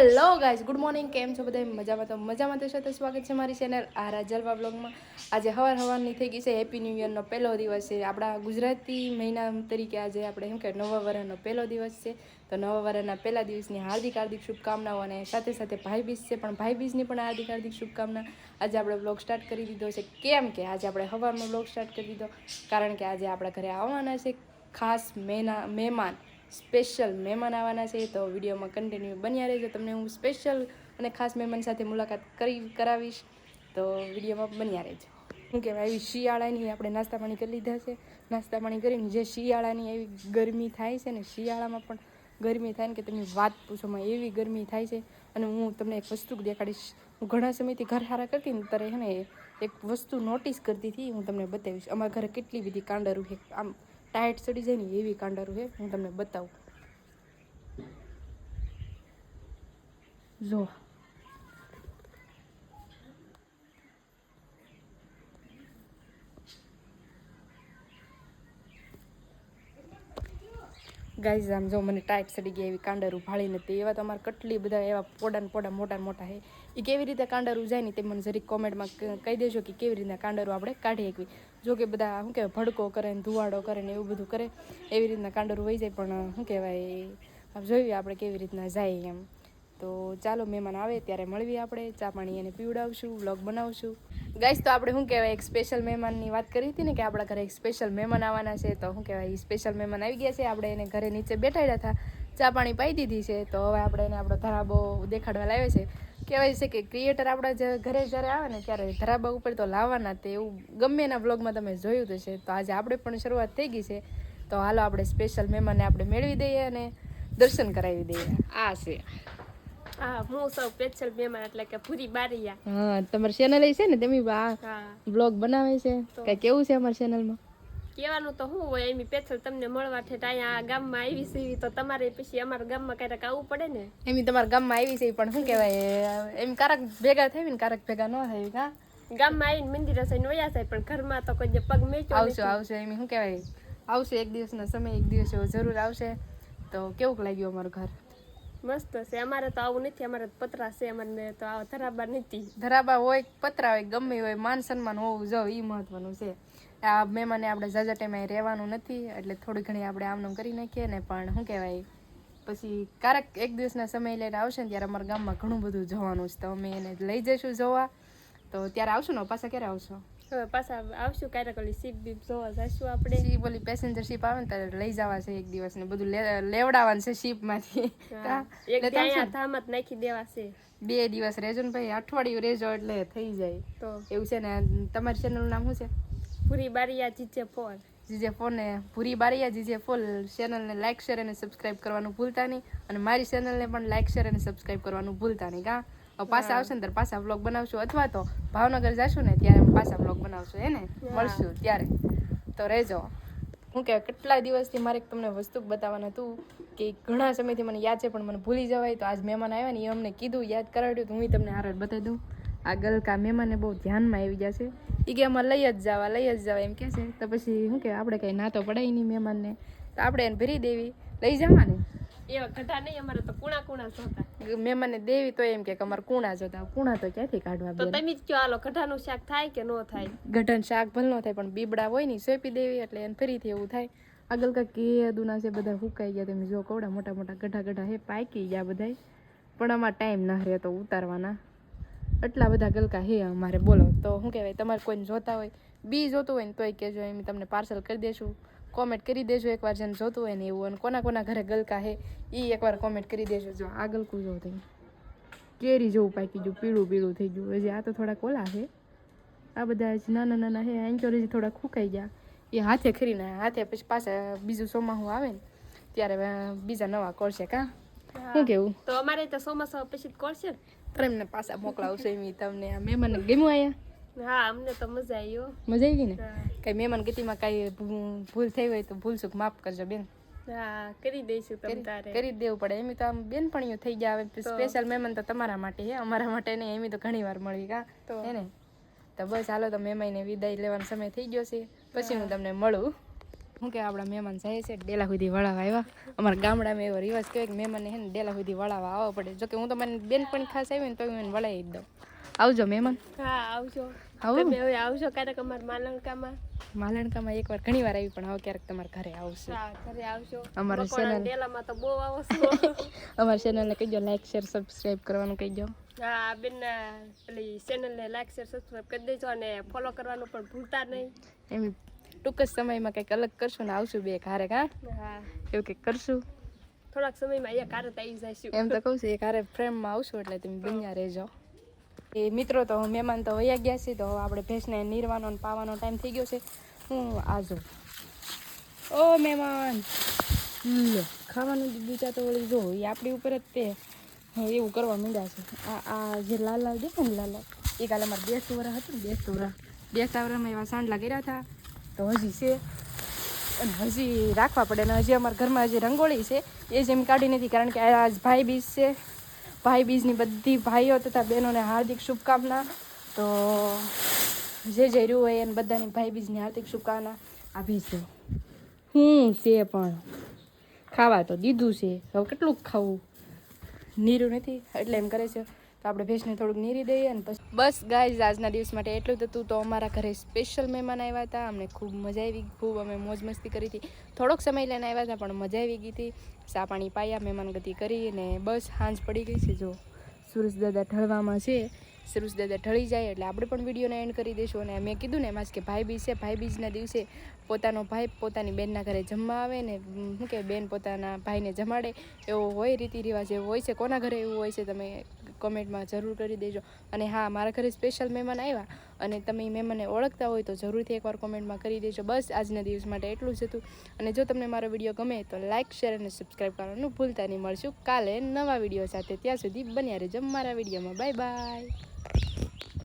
Hello guys good morning કેમ છો બધા? મજામાં તો મજામાં થશે તો સ્વાગત છે મારી ચેનલ આ રાજલવા બ્લોગમાં આજે હવાર હવારની થઈ ગઈ છે હેપી ન્યૂ યરનો પહેલો દિવસ છે. આપણા ગુજરાતી મહિના તરીકે આજે આપણે એમ કે નવા વર્ષનો પહેલો દિવસ છે. તો નવા વર્ષના પહેલા દિવસની હાર્દિક હાર્દિક શુભકામનાઓ અને સાથે સાથે ભાઈ બીજ છે. પણ ભાઈ બીજની પણ હાર્દિક હાર્દિક શુભકામના આજે આપણે બ્લોગ સ્ટાર્ટ કરી દીધો છે. કેમ કે આજે આપણે હવારનો બ્લોગ સ્ટાર્ટ કરી દીધો? કારણ કે આજે આપણા ઘરે આવવાના છે ખાસ મેના મહેમાન. સ્પેશિયલ મહેમાન આવવાના છે, તો વિડીયોમાં કન્ટિન્યુ બન્યા રહેજો. તમને હું સ્પેશિયલ અને ખાસ મહેમાન સાથે મુલાકાત કરી, કરાવીશ. તો વિડીયોમાં બન્યા રહેજો. શું કહેવાય? એવી શિયાળાની આપણે નાસ્તા પાણી કરી લીધા છે. નાસ્તા પાણી કરીને જે શિયાળાની એવી ગરમી થાય છે ને, શિયાળામાં પણ ગરમી થાય ને કે તમે વાત પૂછોમાં એવી ગરમી થાય છે. અને હું તમને એક વસ્તુ દેખાડીશ. હું ઘણા સમયથી ઘર હારા કરતી ને ત્યારે હે ને, એક વસ્તુ નોટિસ કરતી હતી, હું તમને બતાવીશ. અમારા ઘરે કેટલી બધી કાંડારું છે આમ ટાઈટ ચડી જાય ને એવી કાંડારું છે હું તમને બતાવું. જો. ગાઈઝ આમ જો મને ટાઈટ સડી ગયા એવી કાંડારું ભાળી નથી એવા તમારે કેટલી બધા એવા પોડા પોડા મોટા મોટા છે એ કેવી રીતે કાંડારું જાય ને તે મને જરીક કોમેન્ટમાં કહી દેજો કે કેવી રીતના કાંડારું આપણે કાઢી શકવી જો કે બધા, શું કહેવાય, ભડકો કરે ને ધુવાડો કરે ને એવું બધું કરે, એવી રીતના કાંડરું વહી જાય. પણ, શું કહેવાય જોઈએ આપણે કેવી રીતના જાય એમ. તો ચાલો, મહેમાન આવે, ત્યારે મળવી આપણે. ચા પાણી એને પીવડાવશું, વ્લોગ બનાવશું. ગાઈસ તો આપણે, શું કહેવાય, એક સ્પેશિયલ મહેમાનની વાત કરી હતી ને કે આપણા ઘરે એક સ્પેશિયલ મહેમાન આવવાના છે. તો શું કહેવાય સ્પેશિયલ મહેમાન આવી ગયા છે. આપણે એને ઘરે નીચે બેઠાડ્યા હતા. ચા પાણી પાઈ દીધી છે તો હવે આપણે એને આપણો ધરાબો દેખાડવા લાવ્યો છે. કહેવાય છે કે ક્રિએટર આપણા જે ઘરે જ્યારે આવે ને ત્યારે ધરાબા ઉપર તો લાવવાના તે એવું ગમે એના બ્લોગમાં તમે જોયું તો છે તો આજે આપણે પણ શરૂઆત થઈ ગઈ છે. તો હાલો આપણે સ્પેશિયલ મહેમાનને આપણે મેળવી દઈએ અને દર્શન કરાવી દઈએ. આ છે. હા હું સૌ સ્પેશિયલ મહેમાન એટલે કે પૂરી બારીયા. હા તમારી ચેનલ છે ને તમે આ હા. બ્લોગ બનાવે છે. કઈ કેવું છે અમારી ચેનલમાં કહેવાનું તો શું હોય એમ પેથલ તમને મળવા ઠેઠ અહીંયા ગામમાં આવી સીવી તો તમારે પછી અમારા ગામમાં ક્યારેક આવવું પડે ને? એમ તમારા ગામમાં આવી છે પણ શું કહેવાય એમ કારક ભેગા થઈ ને કારક ભેગા ન થાય કા ગામમાં આવીને મંદિરે થઈને વયા થાય પણ ઘરમાં તો કોઈ પગ મેચો આવશે આવશે એમ શું કહેવાય આવશે એક દિવસનો સમય એક દિવસ જરૂર આવશે. તો કેવું લાગ્યું અમારું ઘર? મસ્ત છે અમારે તો આવું નથી અમારે પતરા છે અમારે તો આ ધરાબા નથી. ધરાબા હોય પતરા હોય ગમે હોય માન સન્માન હોવું જો એ મહત્વનું છે. આ મહેમાને આપણે ઝાઝા ટાઈમે રહેવાનું નથી એટલે થોડી ઘણી આપણે આમનું કરી નાખીએ ને પણ શું કહેવાય પછી ક્યારેક એક દિવસના સમય લઈને આવશે ને ત્યારે અમારા ગામમાં ઘણું બધું જોવાનું છે તો અમે એને લઈ જઈશું જોવા. તો ત્યારે આવશું ને પાછા ક્યારે આવશો? હવે પાછા આવશું ક્યારેક ઓલી શીપ બીપ જોવા જઈશું આપણે. શીપ ઓલી પેસેન્જર શીપ આવે ને ત્યારે લઈ જવા છે એક દિવસ ને બધું લેવડાવવાનું છે શીપમાંથી માંથી. એક ધામત નાખી દેવા છે. બે દિવસ રહેજો ને ભાઈ અઠવાડિયું રહેજો એટલે થઈ જાય. તો એવું છે ને તમારી ચેનલ નામ શું છે? Puri Bariya GJ four GJ ફોનને પૂરી બારીયા જીજે ફોલ. ચેનલને લાઇક શેર અને સબસ્ક્રાઇબ કરવાનું ભૂલતા નહીં. અને મારી ચેનલને પણ લાઇક શેર અને સબસ્ક્રાઇબ કરવાનું ભૂલતા નહીં કાં? પાછા આવશે ને ત્યારે પાછા બ્લોગ બનાવશું. અથવા તો ભાવનગર જશું ને ત્યારે પાછા બ્લોગ બનાવશું એને મળશું ત્યારે. તો રહેજો. હું કે કેટલા દિવસથી મારે તમને વસ્તુ બતાવવાનું હતું કે ઘણા સમયથી મને યાદ છે પણ મને ભૂલી જવાય. તો આજ મહેમાન આવ્યા ને એ અમને કીધું યાદ કરાવ્યું તો હું તમને હાર બતાવી દઉં. આ ગલકા મહેમાને બહુ ધ્યાનમાં આવી જશે એ કે અમારે લઈ જ જવા લઈ જ જવા. એમ કે છે. તો પછી શું કે આપણે કંઈ ના તો પડાય નહીં મહેમાનને. તો આપણે એને ભરી દેવી. લઈ જવા ને એવા કઢા નહીં અમારે તો કુણા કુણા જોતા. મહેમાનને દેવી તો એમ કે અમારે કૂણા જોતા. કુણા તો ક્યાંથી કાઢવા તો તમે જ કહો હાલો ગઢાનું શાક થાય કે ન થાય? ગઢાનું શાક ભલ ન થાય પણ બીબડા હોય ને સોંપી દેવી એટલે એને ફરીથી એવું થાય. આગળ કે દુના છે બધા હુકાઈ ગયા. તમે જો કવડા મોટા મોટા ગઢા ગઢા હે પાકી ગયા બધાય. પણ આમાં ટાઈમ ના રહે તો ઉતારવાના. એટલા બધા ગલકા હે અમારે બોલો. તો શું કહેવાય તમારે કોઈને જોતા હોય બી જોતું હોય ને તોય કહેજો એમ તમને પાર્સલ કરી દેશું. કોમેન્ટ કરી દેજો એકવાર જેને જોતું હોય ને એવું અને કોના કોના ઘરે ગલકા હે એ એકવાર કોમેન્ટ કરી દેજો. જો આ ગલકું જો તમે. કેરી જેવું પાકી ગયું પીળું પીળું થઈ ગયું. હજી આ તો થોડાક ઓલા છે આ બધા જ નાના નાના હે આંચોર હજી થોડા ખૂકાઈ ગયા. એ હાથે ખરીને હાથે પછી પાછા બીજું ચોમાસું આવે ને ત્યારે બીજા નવા કરશે કા? શું કેવું? તો અમારે તો ચોમાસા પછી કરશે તો એમને પાછા મોકલાવશે એમ તમને આ મહેમાન ગમ્યું આયા હા અમને તો મજા આવ્યો મજા આવી ને. કઈ મહેમાન ગતિમાં કઈ ભૂલ થઈ હોય તો ભૂલ ચૂક માફ કરજો બેન હા કરી દઈશું તમ કરી તારે કરી દેવું પડે એમ તો આમ બેનપણીઓ થઈ ગયા હવે સ્પેશિયલ મહેમાન તો તમારા માટે હે અમારા માટે નહીં એમ તો ઘણી વાર મળી કા તો. હે ને તો બસ હાલો તો મહેમાનને વિદાય લેવાનો સમય થઈ ગયો છે પછી હું તમને મળું શું કે આપણા મહેમાન જાય છે ડેલા સુધી વળાવા આવ્યા. અમારા ગામડામાં એવો રિવાજ કહેવાય કે મહેમાનને હે ને ડેલા સુધી વળાવા આવવા પડે. જોકે હું તમને મને બેન પણ ખાસ આવી ને તો મને વળાવી જ દઉં. આવજો મહેમાન. હા આવજો. આવો. તમે હવે આવશો ક્યારેક અમારા માલણકામાં. માલણકામાં એકવાર ઘણી વાર આવી પણ હવે ક્યારેક તમારા ઘરે આવશે. હા ઘરે આવશો અમારા ચેનલ ડેલામાં તો બહુ આવશે. અમારા ચેનલને કહીજો લાઈક શેર સબસ્ક્રાઈબ કરવાનું કહીજો. હા બેન પેલી ચેનલને લાઈક શેર સબસ્ક્રાઈબ કરી દેજો અને ફોલો કરવાનું પણ ભૂલતા નહીં. એમ ટૂંક જ સમયમાં કંઈક અલગ કરશું ને આવશું બે ઘરે હા હા. એવું કંઈક કરશું? થોડાક સમયમાં અહીંયા કારત આવી જઈશું. એમ તો કહું છું એક હારે ફ્રેમમાં આવશું એટલે તમે બન્યા રહેજો. એ મિત્રો તો મહેમાન તો વયા ગયા છે તો આપણે ભેંસને નીરવાનો ને પાવાનો ટાઈમ થઈ ગયો છે. હું આજો ઓ મહેમાન લે ખાવાનું બીજા તો વળી જો એ આપણી ઉપર જ તે. એવું કરવા માંડ્યા છે. આ આ જે લાલ લાલ દેખો ને લાલ લાલ એ કાલે અમારે બે વરા હતું ને બે વરા બે સાવરામાં એવા સાંડલા કર્યા હતા. તો હજી છે. અને હજી રાખવા પડે અને હજી અમારા ઘરમાં હજી રંગોળી છે. એ જ એમ કાઢી નથી કારણ કે આજ ભાઈ બીજ છે. ભાઈ બીજની બધી ભાઈઓ તથા બહેનોને હાર્દિક શુભકામના. તો જે જે રહ્યું હોય એને બધાની ભાઈ બીજની હાર્દિક શુભકામના. આપી છે. હું છે પણ. ખાવા તો દીધું છે. હવે કેટલું ખાવું? નીરું નથી. એટલે એમ કરે છે તો આપણે ભેંસને થોડુંક નીરી દઈએ અને પછી બસ, ગાઈઝ, આજના દિવસ માટે એટલું જ હતું. તો અમારા ઘરે સ્પેશિયલ મહેમાન આવ્યા હતા. અમને ખૂબ મજા આવી. ખૂબ અમે મોજ મસ્તી કરી હતી. થોડોક સમય લઈને આવ્યા હતા, પણ મજા આવી ગઈ હતી. સા પાણી પાયા, મહેમાન ગતિ કરી અને બસ સાંજ પડી ગઈ છે. જો, સુરેશ દાદા ઢળવામાં છે. સુરેશ દાદા ઢળી જાય એટલે આપણે પણ વિડીયોને એન્ડ કરી દઈશું. અને મેં કીધું ને એમાં કે ભાઈ બીજ છે, ભાઈ બીજના દિવસે પોતાનો ભાઈ પોતાની બહેનના ઘરે જમવા આવે ને શું કે બેન પોતાના ભાઈને જમાડે. એવો હોય રીતિ રિવાજ એવો હોય છે. કોના ઘરે એવું હોય છે, તમે કોમેન્ટમાં જરૂર કરી દેજો. અને હા, મારા ઘરે સ્પેશિયલ મહેમાન આવ્યા અને તમે મહેમાનને ઓળખતા હોય તો જરૂરથી એકવાર કોમેન્ટમાં કરી દેજો. બસ આજના દિવસ માટે એટલું જ હતું. અને જો તમને મારો વીડિયો ગમે તો લાઇક શેર અને સબસ્ક્રાઈબ કરવાનું ભૂલતા નહીં. મળશું કાલે નવા વીડિયો સાથે. ત્યાં સુધી બન્યા રહેજો મારા વિડીયોમાં. Bye bye